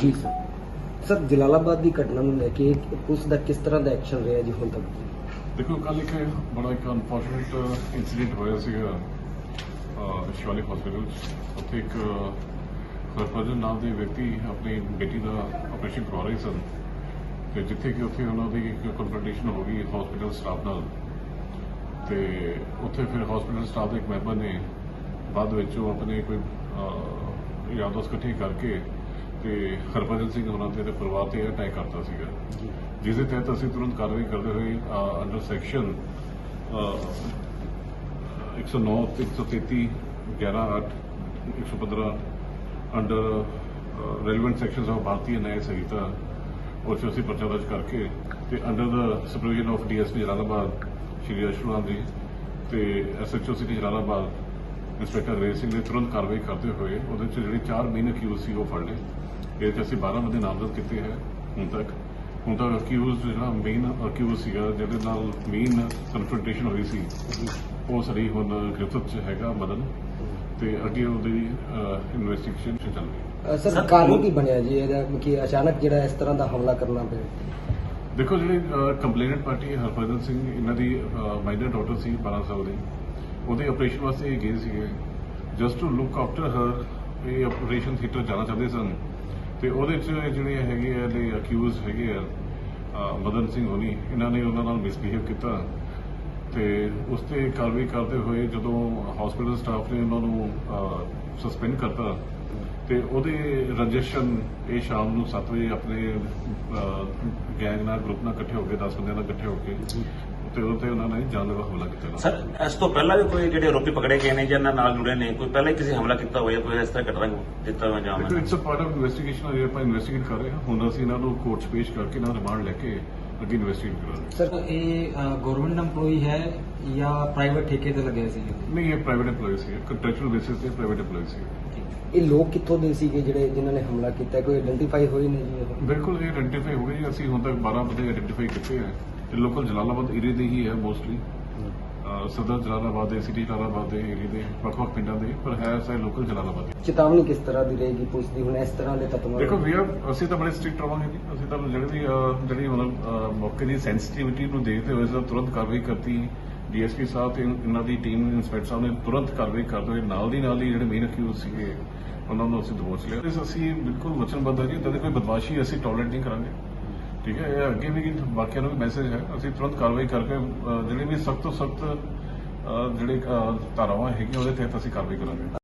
ਜੀ sir. Sir Jalalabad ਦੀ ਘਟਨਾ ਨੂੰ ਲੈ ਕੇ ਪੁਲਿਸ ਦਾ ਕਿਸ ਤਰ੍ਹਾਂ ਦਾ ਐਕਸ਼ਨ ਰਿਹਾ ਜੀ ਹੁਣ ਤੱਕ? ਦੇਖੋ ਕੱਲ ਇੱਕ ਬੜਾ ਇੱਕ ਅਨਫੋਰਚੂਨੇਟ ਇਨਸੀਡੈਂਟ ਹੋਇਆ ਸੀਗਾ ਸ਼ਿਵਾਲਿਕ ਹਸਪੀਟਲ ਉੱਥੇ ਇੱਕ ਹਰਭਜਨ ਨਾਮ ਦੇ ਵਿਅਕਤੀ ਆਪਣੀ ਬੇਟੀ ਦਾ ਆਪਰੇਸ਼ਨ ਕਰਵਾ ਰਹੇ ਸਨ। ਤੇ ਜਿੱਥੇ ਕਿ ਉੱਥੇ ਉਹਨਾਂ ਦੀ ਇੱਕ ਕਨਫਰੰਟੇਸ਼ਨ ਹੋ ਗਈ ਹਸਪੀਟਲ ਸਟਾਫ ਨਾਲ। ਤੇ ਉੱਥੇ ਫਿਰ ਹਸਪੀਟਲ ਸਟਾਫ ਦੇ ਇੱਕ ਮੈਂਬਰ ਨੇ ਬਾਅਦ ਵਿੱਚ ਉਹ ਆਪਣੇ ਕੋਈ ਅਹ, ਯਾਰ ਦੋਸਤ ਇਕੱਠੇ ਕਰਕੇ ਤੇ ਹਰਭਜਨ ਸਿੰਘ ਉਹਨਾਂ ਦੇ ਪਰਿਵਾਰ ਤੇ ਅਟੈਕ ਕਰਤਾ ਸੀਗਾ। ਜਿਸ ਦੇ ਤਹਿਤ ਅਸੀਂ ਤੁਰੰਤ ਕਾਰਵਾਈ ਕਰਦੇ ਹੋਏ ਅੰਡਰ ਸੈਕਸ਼ਨ 109 ਤੇ 133 11 8 115 under relevant sections of Bharatiya Nyaya Sanhita ਉਸ 'ਚ ਅਸੀਂ ਪਰਚਾ ਦਰਜ ਕਰਕੇ ਤੇ under the supervision of DSP Jalalabad, Shri Ashwanath ji ਤੇ SHO city Jalalabad inspector Res Singh ਨੇ ਤੁਰੰਤ ਕਾਰਵਾਈ ਕਰਦੇ ਹੋਏ ਉਹਦੇ 'ਚ ਜਿਹੜੇ ਚਾਰ ਮੇਨ ਅਕਿਊਜ਼ ਸੀ ਉਹ ਫੜ ਲਏ। ਇਹਦੇ 'ਚ ਅਸੀਂ 12 ਬੰਦੇ ਨਾਮਜ਼ਦ ਕੀਤੇ ਹੈ ਹੁਣ ਤੱਕ। ਹੁਣ ਤੱਕ ਅਕਿਊਜ਼ ਜਿਹੜਾ ਮੇਨ ਅਕਿਊਜ਼ ਸੀਗਾ ਜਿਹਦੇ ਨਾਲ ਮੇਨ ਕਨਫਰੰਟੇਸ਼ਨ ਹੋਈ ਸੀ ਉਹ ਸਰੀ ਹੁਣ ਗ੍ਰਿਫਤ 'ਚ ਹੈਗਾ ਮਦਨ ਤੇ ਅੱਗੇ ਉਹਦੀ ਇਨਵੈਸਟੀਗੇਸ਼ਨ ਚੱਲ ਰਹੀ ਹੈ। ਸਰ ਕਾਰਨ ਕੀ ਬਣਿਆ ਜੀ? ਇਹਦਾ ਕਿ ਅਚਾਨਕ ਜਿਹੜਾ ਇਸ ਤਰ੍ਹਾਂ ਦਾ ਹਮਲਾ ਕਰਨਾ ਪਿਆ। ਦੇਖੋ ਜਿਹੜੀ ਕੰਪਲੇਨੈਂਟ ਪਾਰਟੀ ਹੈ ਹਰਭਜਨ ਸਿੰਘ ਇਹਨਾਂ ਦੀ ਮਾਈਨਰ ਡਾਟਰ ਸੀ 12 ਸਾਲ ਦੀ। ਉਹਦੇ ਆਪਰੇਸ਼ਨ ਵਾਸਤੇ ਇਹ ਗਏ ਸੀਗੇ। ਜਸਟ ਟੂ ਲੁੱਕ ਆਫਟਰ ਹਰ ਇਹ ਆਪਰੇਸ਼ਨ ਥੀਏਟਰ ਜਾਣਾ ਚਾਹੁੰਦੇ ਸਨ। ਤੇ ਉਹਦੇ ਚ ਜਿਹੜੇ ਹੈਗੇ ਆ ਦੇ ਅਕਿਊਜ਼ ਹੈਗੇ ਆ ਮਦਨ ਸਿੰਘ ਹੋਣੀ, ਇਹਨਾਂ ਨੇ ਉਹਨਾਂ ਨਾਲ ਮਿਸਬੀਹੇਵ ਕੀਤਾ। ਤੇ ਉਸ ਤੇ ਕਾਰਵਾਈ ਕਰਦੇ ਹੋਏ ਜਦੋਂ ਹਸਪੀਟਲ ਸਟਾਫ ਨੇ ਉਹਨਾਂ ਨੂੰ ਸਸਪੈਂਡ ਕਰਤਾ ਤੇ ਉਹਦੇ ਰਜਿਸਟ੍ਰੇਸ਼ਨ ਇਹ ਸ਼ਾਮ ਨੂੰ 7 ਵਜੇ ਆਪਣੇ ਗੈਂਗ ਨਾਲ ਗਰੁੱਪ ਨਾਲ ਇਕੱਠੇ ਹੋ ਕੇ 10 ਬੰਦਿਆਂ ਨਾਲ ਇਕੱਠੇ ਹੋ ਕੇ ਤੇ ਉਹ ਤੇ ਉਹਨਾਂ ਨੇ ਜਾਨਲੇਵਾ ਹਮਲਾ ਕੀਤਾ ਸਰ ਇਸ ਤੋਂ ਪਹਿਲਾਂ ਵੀ ਕੋਈ ਜਿਹੜੇ ਆਰੋਪੀ ਪਕੜੇ ਗਏ ਨੇ ਜਾਂ ਇਹਨਾਂ ਨਾਲ ਜੁੜੇ ਨੇ ਕੋਈ ਪਹਿਲਾਂ ਹੀ ਕਿਸੇ ਹਮਲਾ ਕੀਤਾ ਹੋਇਆ ਕੋਈ ਇਸ ਤਰ੍ਹਾਂ ਘਟਨਾ ਦਿੱਤਾ ਹੋਇਆ ਹੈ it's a part of investigation ਅਜੇ ਆਪਾਂ ਇਨਵੈਸਟੀਗੇਟ ਕਰ ਰਹੇ ਹਾਂ। ਹੁਣ ਅਸੀਂ ਇਹਨਾਂ ਨੂੰ ਕੋਰਟ 'ਚ ਪੇਸ਼ ਕਰਕੇ ਇਹਨਾਂ ਦਾ ਰਿਮਾਂਡ ਲੈ ਕੇ ਅੱਗੇ ਇਨਵੈਸਟੀਗੇਟ ਕਰਾਂਗੇ। ਸਰ ਇਹ ਗਵਰਨਮੈਂਟ EMPLOYE ਹੈ ਜਾਂ ਪ੍ਰਾਈਵੇਟ ਠੇਕੇ ਤੇ ਲੱਗੇ ਸੀ ਨਹੀਂ ਇਹ ਪ੍ਰਾਈਵੇਟ EMPLOYE ਸੀ ਕੰਟਰੈਕਚੁਅਲ ਬੇਸਿਸ ਤੇ ਪ੍ਰਾਈਵੇਟ EMPLOYE ਸੀ ਇਹ ਲੋਕ ਕਿੱਥੋਂ ਦੇ ਸੀਗੇ ਜਿਹੜੇ ਜਿਨ੍ਹਾਂ ਨੇ ਹਮਲਾ ਕੀਤਾ? ਕੋਈ ਆਇਡੈਂਟੀਫਾਈ ਹੋਏ ਨੇ ਜੀ ਇਹ? ਬਿਲਕੁਲ ਇਹ ਆਇਡੈਂਟੀਫਾਈ ਹੋ ਗਈ ਅਸੀਂ ਹੁਣ ਤੱਕ 12 ਬੰਦੇ ਆਇਡੈਂਟੀਫਾਈ ਕੀਤੇ ਹੈ ਤੇ ਲੋਕਲ ਜਲਾਲਾਬਾਦ ਏਰੀਆ ਦੇ ਹੀ ਹੈ ਮੋਸਟਲੀ ਸਦਰ ਜਲਾਲਾਬਾਦ ਦੇ ਸਿਟੀ ਜਲਾਲਾਬਾਦ ਦੇ ਏਰੀਆ ਦੇ ਵੱਖ-ਵੱਖ ਪਿੰਡਾਂ ਦੇ। ਪਰ ਹੈ ਸਾਰੇ ਲੋਕਲ ਜਲਾਲਾਬਾਦ ਦੇ। ਚੇਤਾਵਨੀ ਕਿਸ ਤਰ੍ਹਾਂ ਦੀ ਰਹੇਗੀ ਪੁਲਿਸ ਦੀ? ਹੁਣ ਇਸ ਤਰ੍ਹਾਂ ਦੇ ਤੱਤਵਾਂ ਦੇਖੋ ਵੀ ਅਸੀਂ ਤਾਂ ਬੜੇ ਸਟ੍ਰਿਕਟ ਰਵਾਂਗੇ ਜੀ। ਅਸੀਂ ਤਾਂ ਜਿਹੜੀ ਵੀ ਅਹ, ਜਿਹੜੀ ਮਤਲਬ ਅਹ, ਮੌਕੇ ਦੀ ਸੈਂਸਿਟੀਵਿਟੀ ਨੂੰ ਦੇਖਦੇ ਹੋਏ ਸਰ ਤੁਰੰਤ ਕਾਰਵਾਈ ਕਰਤੀ। ਡੀਐਸਪੀ ਸਾਹਿਬ ਤੇ ਇਹਨਾਂ ਦੀ ਟੀਮ ਇੰਸਪੈਕਟਰ ਸਾਹਿਬ ਨੇ ਤੁਰੰਤ ਕਾਰਵਾਈ ਕਰਦੇ ਹੋਏ ਨਾਲ ਦੀ ਨਾਲ ਹੀ ਜਿਹੜੇ ਮੇਨ ਅਕਿਊਜ਼ ਸੀਗੇ, ਉਹਨਾਂ ਨੂੰ ਅਸੀਂ ਦਬੋਚ ਲਿਆ। ਤੇ ਅਸੀਂ ਬਿਲਕੁਲ ਵਚਨਬੱਧ ਹਾਂ ਜੀ, ਇਦਾਂ ਦੀ ਕੋਈ ਬਦਮਾਸ਼ੀ ਅਸੀਂ ਟੋਲਰੇਟ ਨਹੀਂ ਕਰਾਂਗੇ। ਠੀਕ ਹੈ, ਇਹ ਅੱਗੇ ਵੀ ਬਾਕੀਆਂ ਨੂੰ ਵੀ ਮੈਸੇਜ ਹੈ, ਅਸੀਂ ਤੁਰੰਤ ਕਾਰਵਾਈ ਕਰਕੇ ਜਿਹੜੇ ਵੀ ਸਖਤ ਤੋਂ ਸਖਤ ਜਿਹੜੇ ਧਾਰਾਵਾਂ ਹੈਗੀਆਂ ਉਹਦੇ ਤਹਿਤ ਅਸੀਂ ਕਾਰਵਾਈ ਕਰਾਂਗੇ।